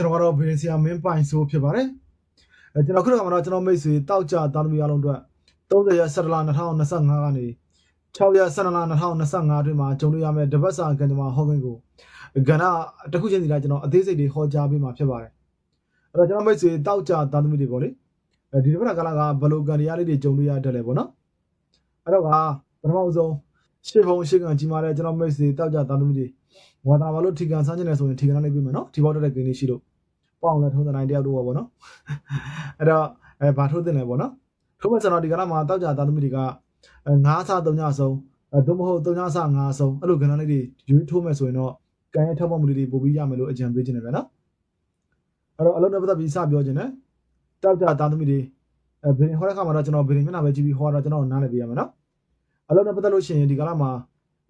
ကျွန်တော်ကတော့ဘင်းဆရာမင်းပိုင်ဆိုးဖြစ်ပါတယ်အဲကျွန်တော်ခုနကမှတော့ကျွန်တော်မိတ်ဆွေတောက်ကြတာသမီအားလုံးအတွက်30ရက်17လ2025ကနေ6ရက်17လ2025အတွင်းမှာဂျုံတွေ့ရမယ့်တပတ်စာကံကြမ္မာဟောခင်းကိုကဏ္ဍတစ်ခုချင်းစီတိုင်းကျွန်တော်အသေးစိတ်တွေဟောကြားပေးမှာဖြစ်ပါတယ်အဲ့တော့ကျွန်တော်မိတ်ဆွေတောက်ကြတာသမီတွေပေါ့လေအဲဒီတစ်ပတ်ကလာကဘလိုကံတရားလေးတွေဂျုံတွေ့ရတတ်လဲပေါ့နော်အဲ့တော့ကပထမဆုံးရှေ့ဘုံရှေ့ကံကြီးမားတဲ့ကျွန်တော်မိတ်ဆွေတောက်ကြတာသမီတွေဝါသနာဘာလို့ထီကန်ဆန်းကျင်နေဆိုရင်ထီကန်လေးပြမယ်နော်ထီပေါက်တက်တဲ့ကိန်းလေးရှိလို့ ပေါအောင်လဲထုံးတဲ့တိုင်းတယောက်တော့ပေါ့နော်အဲ့တော့အဲဘာထိုးတင်လဲပေါ့နော်ထိုးမဲ့ကျွန်တော်ဒီကလာမှာတောက်ကြသားသမီးတွေကအဲ9ဆ3ညဆုံးအဲသို့မဟုတ်3ညဆ5ဆုံးအဲ့လိုကဏ္ဍလေးတွေယူထိုးမဲ့ဆိုရင်တော့ကံရဲ့ထောက်ပံ့မှုလေးတွေပို့ပြီးရမယ်လို့အကြံပေးခြင်းတယ်ဗျနော်အဲ့တော့အလုံးနဲ့ပတ်သက်ပြီးစပြောခြင်းတယ်တောက်ကြသားသမီးတွေအဲဘယ်ဟောတဲ့ခါမှာတော့ကျွန်တော်ဘယ်မျက်နှာပဲကြည့်ပြီးဟောတော့ကျွန်တော်နားလည်ပေးရမယ်နော်အလုံးနဲ့ပတ်သက်လို့ရှိရင်ဒီကလာမှာ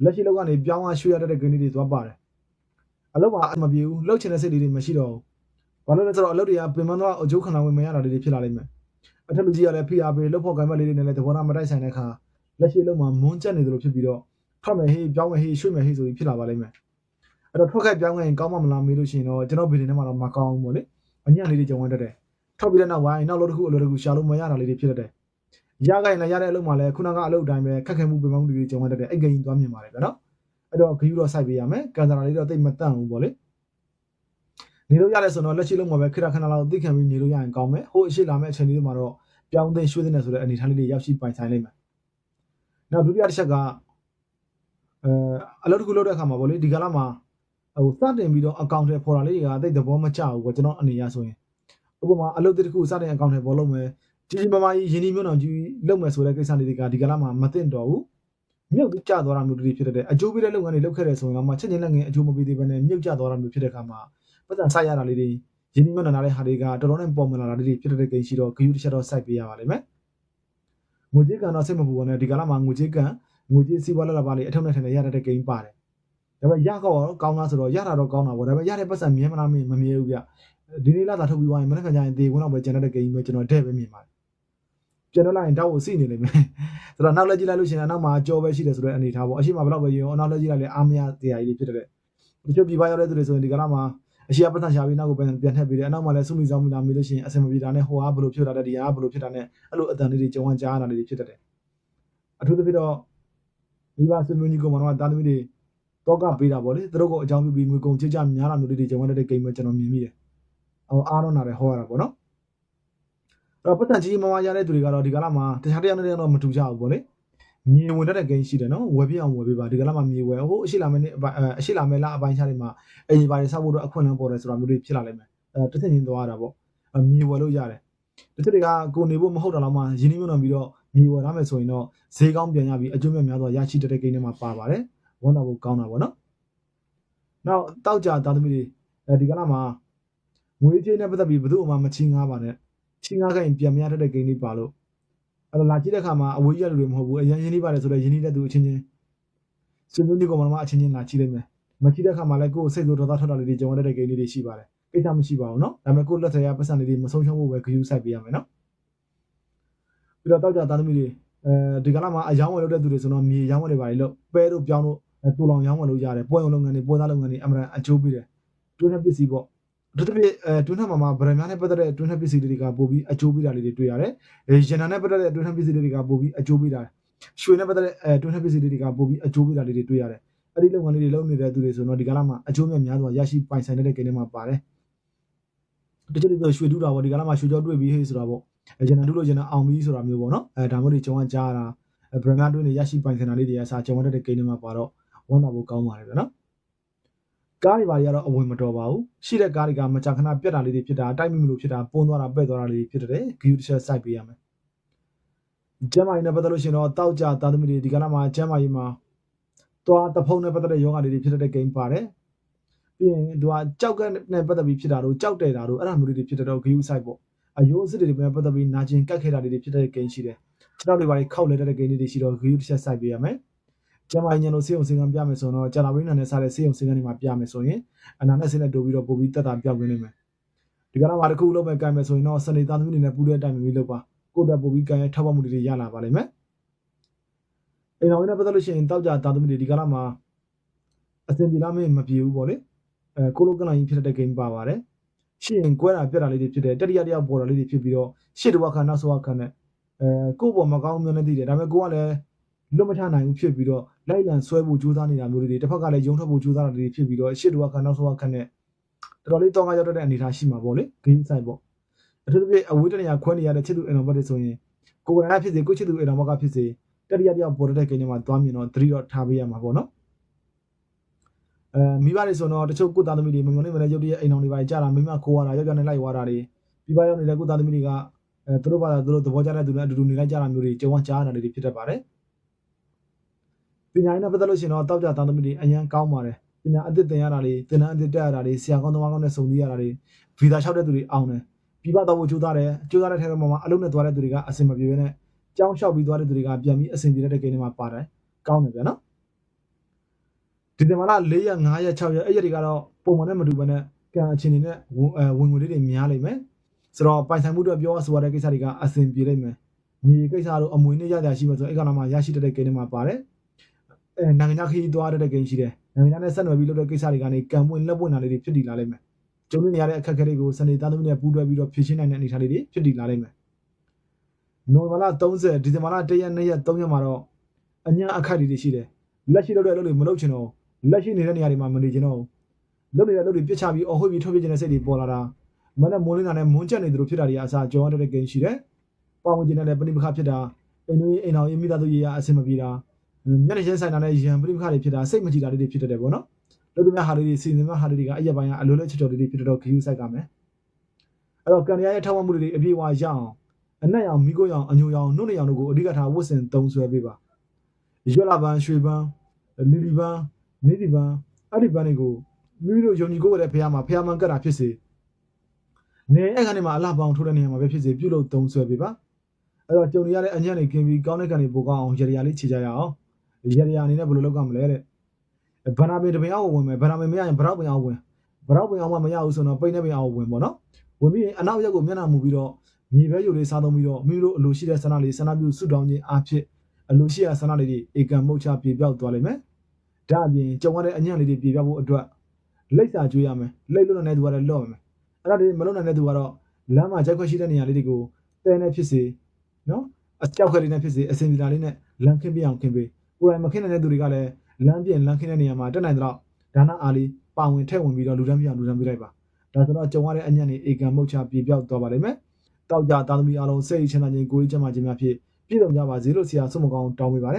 လက်ရှိလောက်ကနေပြောင်းသွားရွှေ့ရတဲ့ဂိမ်းလေးတွေသွားပါတယ်အလုပ်မှာအမပြေဘူးလှုပ်ချင်တဲ့စိတ်လေးတွေမရှိတော့ဘူး ဘာလို့လဲဆိုတော့အလုပ်တွေကပင်မတော့အကျိုးခံလာဝင်မရတာလေးတွေဖြစ်လာလိမ့်မယ်အထက်လူကြီးကလည်းဖိအားပေးလှုပ်ဖို့ကံမလေးတွေနဲ့လည်းသဘောထားမတိုက်ဆိုင်တဲ့အခါလက်ရှိအလုပ်မှာမွန်းကျက်နေသလိုဖြစ်ပြီးတော့ထွက်မယ်ဟေးပြောင်းမယ်ဟေးရွှေ့မယ်ဟေးဆိုပြီးဖြစ်လာပါလိမ့်မယ်အဲ့တော့ထွက်ခဲ့ပြောင်းခဲ့ရင်ကောင်းမှမလားမေးလို့ရှိရင်တော့ကျွန်တော်ဗီဒီယိုထဲမှာတော့မကောင်းဘူးပေါ့လေအညံ့လေးတွေကြုံဝင်တတ်တယ်ထွက်ပြီးတဲ့နောက်ဝိုင်းနောက်လို့တစ်ခုအလုပ်တစ်ခုရှာလို့မရတာလေးတွေဖြစ်တတ်တယ်ရခိုင်လည်းရတဲ့အလုပ်မှာလည်းခုနကအလုပ်တိုင်းပဲခက်ခဲမှုပင်ပန်းမှုတွေကြုံဝင်တတ်တယ်အဲ့ကိန်းသွားမြင်ပါတယ်ဗျာနော်အဲ့တော့ခယူတော့စိုက်ပေးရမယ်ကန်စရာလေးတော့တိတ်မတန့်ဘူးပေါ့လေ နေလို့ရတယ်ဆိုတော့လက်ရှိလုံးမှာပဲခရခဏလောက်သိခံပြီးနေလို့ရရင်ကောင်းမယ်ဟိုအရှိလာမယ့်အချိန်လေးတွေမှာတော့ပြောင်းသိရွှေ့သိနေဆိုတဲ့အနေအထားလေးတွေရောက်ရှိပိုင်ဆိုင်လိမ့်မယ်နောက်ဒုတိယတစ်ချက်ကအဲအလုပ်တစ်ခုလုပ်တဲ့အခါမှာဗောလေဒီကလာမှာဟိုစတင်ပြီးတော့အကောင့်ထဲပေါ်တာလေးတွေကတိတ်သဘောမကျဘူးပေါ့ကျွန်တော်အနေရဆိုရင်ဥပမာအလုပ်တစ်ခုစတင်အကောင့်ထဲပေါ်လုပ်မယ်ကြီးကြီးမားမားကြီးရင်းနှီးမြှုပ်နှံကြီးလုပ်မယ်ဆိုတဲ့ကိစ္စလေးတွေကဒီကလာမှာမသိတော့ဘူးမြုပ်ကျသွားတာမျိုးတွေဖြစ်တဲ့အကျိုးပေးတဲ့လုပ်ငန်းတွေလုပ်ခဲ့တယ်ဆိုရင်တော့မှချက်ချင်းလက်ငယ်အကျိုးမပေးသေးဘဲနဲ့မြုပ်ကျသွားတာမျိုးဖြစ်တဲ့အခါမှာ ပတ်စံစိုက်ရတာလေးတွေရင်းနှီးမြှုပ်နှံထားတဲ့ဟာတွေကတော်တော်နဲ့ပေါ်မလာတာလေးတွေဖြစ်တဲ့ကိန်းရှိတော့ဂယူတစ်ချက်တော့စိုက်ပေးရပါလိမ့်မယ်။ငွေကြေးကန်တော့စိတ်မပူပါနဲ့ဒီကလာမှာငွေကြေးကန်ငွေကြေးစီးပွားလက်လာပါလေးအထုံးနဲ့ထင်နဲ့ရတဲ့ကိန်းပါတယ်။ဒါပေမဲ့ရကောကောင်းလားဆိုတော့ရတာတော့ကောင်းတာပေါ့ဒါပေမဲ့ရတဲ့ပတ်စံမြဲမလားမမမြဲဘူးဗျ။ဒီနေ့လာတာထုတ်ပြီးသွားရင်မနေ့ကကြရင်ဒေဝင်တော့ပဲကျန်တဲ့ကိန်းပဲကျွန်တော်တဲ့ပဲမြင်ပါတယ်။ကျွန်တော်လိုက်ရင်တောက်ကိုစိနေလိမ့်မယ်။ဆိုတော့နောက်လက်ကြည့်လိုက်လို့ရှိရင်နောက်မှာကြောပဲရှိတယ်ဆိုတဲ့အနေထားပေါ့အရှိမဘလောက်ပဲရောနောက်လက်ကြည့်လိုက်လေအားမရတရားကြီးဖြစ်တဲ့တချို့ပြပရောက်တဲ့သူတွေဆိုရင်ဒီကလာမှာ အရှိအပတ်သက်ရှာပြီးနောက်ကိုပြန်ပြန်ထည့်ပေးတယ်အနောက်မှာလည်းစုမိဆောင်မိလာမိလို့ရှိရင်အစင်မပြေတာနဲ့ဟိုကဘယ်လိုဖြစ်လာတဲ့ဒီကဘယ်လိုဖြစ်တာနဲ့အဲ့လိုအတန်လေးတွေကြုံဝကြားရတာလေးတွေဖြစ်တတ်တယ်အထူးသဖြင့်တော့မိဘဆွေမျိုးကြီးကောင်မတော်တာသမီးတွေတောကပေးတာပေါ့လေသူတို့ကိုအကြောင်းပြုပြီးငွေကုန်ချစ်ကြများလာမျိုးလေးတွေကြုံရတဲ့ကိန်းပဲကျွန်တော်မြင်မိတယ်ဟိုအားတော့နာတယ်ဟောရတာပေါ့နော်အဲ့တော့ပတ်သက်ကြီးမမရတဲ့သူတွေကတော့ဒီကလာမှာတခြားတရားနဲ့တော့မတူကြဘူးပေါ့လေ မြေဝင်တဲ့ကိန်းရှိတယ်နော်ဝယ်ပြအောင်ဝယ်ပေးပါဒီကလာမှာမြေဝယ်ဟိုအရှိလာမယ့်နေ့အရှိလာမယ့်လအပိုင်းခြားတွေမှာအိမ်ပါတယ်ဆောက်ဖို့တော့အခွင့်အလမ်းပေါ်တယ်ဆိုတာမျိုးတွေဖြစ်လာလိမ့်မယ်အဲတစ်ချက်ချင်းသွားတာပေါ့အမြေဝယ်လို့ရတယ်တစ်ချက်တွေကကိုနေဖို့မဟုတ်တာတော့မှရင်းနှီးမြှုပ်နှံပြီးတော့မြေဝယ်ရမယ်ဆိုရင်တော့ဈေးကောင်းပြန်ရပြီးအကျိုးမြတ်များစွာရရှိတဲ့ကိန်းထဲမှာပါပါတယ်ဝန်တာဖို့ကောင်းတာပေါ့နော်နောက်တောက်ကြသားသမီးတွေအဲဒီကလာမှာငွေကြေးနဲ့ပတ်သက်ပြီးဘယ်သူမှမချင်းငားပါနဲ့ချင်းငားခိုင်းပြန်မရတဲ့ကိန်းလေးပါလို့ အဲ့တော့လာကြည့်တဲ့အခါမှာအဝေးရလူတွေမဟုတ်ဘူးအရင်ရင်းနှီးပါတယ်ဆိုတော့ရင်းနှီးတဲ့သူအချင်းချင်းဆွေမျိုးမျိုးကောင်မအချင်းချင်းလာကြည့်လိမ့်မယ် မကြည့်တဲ့ခါမှာလည်းကိုယ်စိတ်ဆိုဒေါသထွက်တာလေးတွေကြုံရတဲ့ကိန်းလေးတွေရှိပါတယ်ကိစ္စမရှိပါဘူးเนาะဒါပေမဲ့ကိုယ်လက်ထက်ကပတ်စံလေးတွေမဆုံးရှုံးဖို့ပဲဂရုစိုက်ပေးရမယ်เนาะပြီးတော့တောက်ကြသားသမီးတွေအဲဒီကလာမှာအယောင်းဝယ်လုပ်တဲ့သူတွေဆိုတော့မြေရောင်းဝယ်တွေပါလေလို့ပဲတို့ပြောင်းတို့တူလောင်ရောင်းဝယ်လို့ရတယ်ပွဲရုံလုပ်ငန်းတွေပွဲသားလုပ်ငန်းတွေအမှန်အကျိုးပေးတယ်တွင်းထက်ပစ္စည်းပေါ့ တို့တပြည့်အဲတွင်းထက်မှာမှာဗရန်များနဲ့ပတ်သက်တဲ့တွင်းထက်ပစ္စည်းတွေကပို့ပြီးအကျိုးပေးတာလေးတွေတွေ့ရတယ်အဲရန်နာနဲ့ပတ်သက်တဲ့တွင်းထက်ပစ္စည်းတွေကပို့ပြီးအကျိုးပေးတာရွှေနဲ့ပတ်သက်တဲ့အဲတွင်းထက်ပစ္စည်းတွေကပို့ပြီးအကျိုးပေးတာလေးတွေတွေ့ရတယ်အဲ့ဒီလုပ်ငန်းလေးတွေလုပ်နေတဲ့သူတွေဆိုတော့ဒီကလာမှာအကျိုးမြတ်များစွာရရှိပိုင်ဆိုင်တဲ့ကိန်းထဲမှာပါတယ်တချို့တွေဆိုရွှေတူးတာပေါ့ဒီကလာမှာရွှေကြောတွေ့ပြီးဟေးဆိုတာပေါ့အဲဂျန်နတူးလို့ဂျန်နအောင်ပြီးဆိုတာမျိုးပေါ့နော်အဲဒါမျိုးတွေကြုံရကြတာဘရမတွင်းတွေရရှိပိုင်ဆိုင်တာလေးတွေအစားကြုံရတဲ့ကိန်းထဲမှာပါတော့ဝန်တာဖို့ကောင်းပါတယ်ဗျနော် ကားတွေဘာတွေကတော့အဝင်မတော်ပါဘူးရှိတဲ့ကားတွေကမကြာခဏပြတ်တာလေးတွေဖြစ်တာတိုက်မိမလို့ဖြစ်တာပုံသွားတာပဲ့သွားတာလေးဖြစ်တဲ့ဂယူတစ်ချက်စိုက်ပေးရမယ်ကျမ်းမာရေးနဲ့ပတ်သက်လို့ရှိရင်တော့တောက်ကြသားသမီးတွေဒီကလာမှာကျမ်းမာရေးမှာသွားတဖုံနဲ့ပတ်သက်တဲ့ယောဂလေးတွေဖြစ်တဲ့ game ပါတယ်ပြီးရင်သူကကြောက်ကနဲ့ပတ်သက်ပြီးဖြစ်တာတို့ကြောက်တယ်တာတို့အဲ့ဒါမျိုးတွေဖြစ်တဲ့တော့ view site ပေါ့အယိုးအစ်တွေနဲ့ပတ်သက်ပြီးနာကျင်ကတ်ခဲ့တာတွေဖြစ်တဲ့ game ရှိတယ်ကျွန်တော်တွေပါခောက်လဲတဲ့ game တွေရှိတော့ view တစ်ချက် site ပေးရမယ် ကျမညံလို့စေးအောင်စင်ကံပြမယ်ဆိုတော့ကြာလာပရင်းနာနဲ့စားတဲ့စေးအောင်စင်ကံတွေမှာပြမယ်ဆိုရင်အနာနဲ့ဆင်းနဲ့တိုးပြီးတော့ပို့ပြီးတက်တာပြောက်နေမယ်ဒီကနေ့မှာတစ်ခုလုံးပဲကံမယ်ဆိုရင်တော့စနေသားသမီးတွေနဲ့ပူတဲ့အတိုင်းမျိုးလုပ်ပါကိုယ့်တက်ပို့ပြီးကံရဲ့ထောက်ပံ့မှုတွေရလာပါလိမ့်မယ်အိမ်တော်နဲ့ပတ်သက်လို့ရှိရင်တောက်ကြသားသမီးတွေဒီကနေ့မှာအစင်ပြေလားမင်းမပြေဘူးပေါ့လေအဲကိုလိုကလိုင်းဖြစ်တဲ့ game ပါပါတယ်ရှိရင်ကွဲတာပြက်တာလေးတွေဖြစ်တယ်တတိယတယောက်ပေါ်တာလေးတွေဖြစ်ပြီးတော့ရှစ်တဝက်ခါနောက်ဆိုဝက်ခါနဲ့အဲကိုယ့်ပေါ်မကောင်းမျိုးနဲ့သိတယ်ဒါပေမဲ့ကိုကလည်း လွတ်မထနိုင်ဘူးဖြစ်ပြီးတော့လိုက်လံဆွဲဖို့ကြိုးစားနေတာမျိုးတွေတစ်ဖက်ကလည်းယုံထွက်ဖို့ကြိုးစားတာတွေဖြစ်ပြီးတော့ရှစ်တဝက်ခါနောက်ဆိုဝက်ခါနဲ့တော်တော်လေးတောင်းကားရောက်တဲ့အနေအထားရှိမှာပေါ့လေဂိမ်းဆိုင်ပေါ့အထူးသဖြင့်အဝေးတနေရာခွဲနေရတဲ့ချစ်သူအိမ်တော်ဘက်တွေဆိုရင်ကိုယ်ကလည်းဖြစ်စေကိုချစ်သူအိမ်တော်ဘက်ကဖြစ်စေတတိယတယောက်ပေါ်တဲ့ဂိမ်းတွေမှာသွားမြင်တော့သတိတော့ထားပေးရမှာပေါ့နော်အဲမိဘတွေဆိုတော့တချို့ကိုသားသမီးတွေမမျောနေမနေရုပ်တရက်အိမ်အောင်တွေပါကြာတာမိမခိုးရတာယောက်ျားနဲ့လိုက်သွားတာတွေပြပရောက်နေတဲ့ကိုသားသမီးတွေကအဲသူတို့ဘာသာသူတို့သဘောကျတဲ့သူနဲ့အတူတူနေလိုက်ကြတာမျိုးတွေကြုံဝကြားရတာတွေဖြစ်တတ်ပါတယ် ပညာရေးနဲ့ပတ်သက်လို့ရှိရင်တော့တောက်ကြသားသမီးတွေအရန်ကောင်းပါတယ်ပညာအသစ်သင်ရတာတွေသင်တန်းအသစ်တက်ရတာတွေဆရာကောင်းသမားကောင်းနဲ့စုံစည်းရတာတွေဗီဇာလျှောက်တဲ့သူတွေအောင်တယ်ပြပတော့ဖို့ကြိုးစားတယ်ကြိုးစားတဲ့ထဲမှာအလုံးနဲ့သွားတဲ့သူတွေကအဆင်မပြေဘဲနဲ့ကြောင်းလျှောက်ပြီးသွားတဲ့သူတွေကပြန်ပြီးအဆင်ပြေတဲ့ကိန်းတွေမှာပါတယ်ကောင်းတယ်ဗျာနော်ဒီဇင်ဘာလ4ရက်5ရက်6ရက်အဲ့ရက်တွေကတော့ပုံမှန်နဲ့မတူဘဲနဲ့ကံအခြေအနေနဲ့ဝင်အဲဝင်ငွေလေးတွေများလိမ့်မယ်ဆိုတော့ပိုင်ဆိုင်မှုတွေပြောဆိုရတဲ့ကိစ္စတွေကအဆင်ပြေလိမ့်မယ်မြေကိစ္စတို့အမွေနဲ့ရကြရှိမှဆိုအဲ့ကောင်မှရရှိတဲ့ကိန်းတွေမှာပါတယ်အဲ နိုင်ငံခြားခရီးသွားတဲ့ကိန်းရှိတယ်နိုင်ငံခြားနဲ့ဆက်နွယ်ပြီးလုပ်တဲ့ကိစ္စတွေကနေကံပွင့်လက်ပွင့်တာလေးတွေဖြစ်တည်လာလိမ့်မယ်ကျုံနေရတဲ့အခက်အခဲတွေကိုစနေသားသမီးနဲ့ပူးတွဲပြီးတော့ဖြေရှင်းနိုင်တဲ့အနေအထားလေးတွေဖြစ်တည်လာလိမ့်မယ်နိုဝင်ဘာလ30ဒီဇင်ဘာလ1ရက်2ရက်3ရက်မှာတော့အညာအခက်တွေရှိတယ်လက်ရှိလုပ်တဲ့အလုပ်တွေမလုပ်ချင်တော့လက်ရှိနေတဲ့နေရာတွေမှာမနေချင်တော့ဘူးလုပ်နေတဲ့လုပ်တွေပြစ်ချပြီးအော်ဟွေ့ပြီးထုတ်ပြချင်တဲ့စိတ်တွေပေါ်လာတာမနဲ့မိုးလင်းတာနဲ့မွန်းချက်နေသလိုဖြစ်တာတွေအစားကြောရတဲ့ကိန်းရှိတယ်။ပေါဝင်ကျင်တဲ့လည်းပဏိပခဖြစ်တာအိမ်တို့အိမ်တော်ရေးမိသားစုရေးရအဆင်မပြေတာ မျက်နှာချင်းဆိုင်တာနဲ့ရံပဏိပခတွေဖြစ်တာစိတ်မကြည်တာလေးတွေဖြစ်တတ်တယ်ပေါ့နော်။လုပ်သူများဟာလေးတွေစီစဉ်များဟာလေးတွေကအရက်ပိုင်းကအလိုလိုချစ်တော်လေးတွေဖြစ်တော့ခယူးဆိုင်ကမယ်။အဲ့တော့ကန်ရရဲ့ထောက်ဝမှုတွေအပြည့်အဝရအောင်အနက်ရောင်မိကိုရောင်အညိုရောင်နှုတ်နေရောင်တို့ကိုအဓိကထားဝတ်ဆင်သုံးဆွဲပေးပါ။ရွက်လာပန်းရွှေပန်းလီလီပန်းနေဒီပန်အဲ့ဒီပန်းတွေကိုမိမိတို့ယုံကြည်ကိုယ်ရတဲ့ဖះမှာဖះမှန်ကတ်တာဖြစ်စေနေအဲ့ခါနေမှာအလှပောင်ထိုးတဲ့နေရာမှာပဲဖြစ်စေပြုတ်လို့သုံးဆွဲပေးပါအဲ့တော့ကြုံရတဲ့အညံ့တွေကင်းပြီးကောင်းတဲ့ကန်တွေပိုကောင်းအောင်ရရလေးခြေကြရအောင် ရရအနေနဲ့ဘယ်လိုလုပ်ကမလဲတဲ့ဗနာမေတပင်အောင်ဝင်မယ်ဗနာမေမရရင်ဗရောက်ပင်အောင်ဝင်ဗရောက်ပင်အောင်မှမရဘူးဆိုတော့ပိတ်နေပင်အောင်ဝင်ပေါ့နော်ဝင်ပြီးရင်အနောက်ရက်ကိုမျက်နှာမူပြီးတော့မြေပဲယူလေးစားသုံးပြီးတော့မိမိတို့အလိုရှိတဲ့ဆန္ဒလေးဆန္ဒပြုဆုတောင်းခြင်းအဖြစ်အလိုရှိတဲ့ဆန္ဒလေးတွေဧကံမုတ်ချပြေပြောက်သွားလိမ့်မယ်ဒါအပြင်ကြုံရတဲ့အညံ့လေးတွေပြေပြဖို့အတွက်လိပ်စာကျွေးရမယ်လိပ်လွတ်နေတဲ့သူကတော့လော့မယ်အဲ့ဒါတွေမလွတ်နိုင်တဲ့သူကတော့လမ်းမှာကြက်ခွက်ရှိတဲ့နေရာလေးတွေကိုတဲနဲ့ဖြစ်စေနော်အကြောက်ခွက်လေးနဲ့ဖြစ်စေအစင်ပြေတာလေးနဲ့လမ်းခင်းပြအောင်ခင်းပေး ကိုယ်တိုင်မခင်းနိုင်တဲ့သူတွေကလည်းလမ်းပြင်လမ်းခင်းတဲ့နေရာမှာတက်နိုင်တော့ဒါနအားလေးပါဝင်ထည့်ဝင်ပြီးတော့လူတန်းပြအောင်လူတန်းပြလိုက်ပါဒါဆိုတော့ကြုံရတဲ့အညံ့တွေဧကံမုတ်ချပြေပြောက်သွားပါလိမ့်မယ်တောက်ကြသားသမီးအားလုံးစိတ်ချမ်းသာခြင်းကိုယ်ရေးချမ်းသာခြင်းများဖြင့်ပြည့်စုံကြပါစေလို့ဆရာဆုမကောင်းတောင်းပေးပါတယ်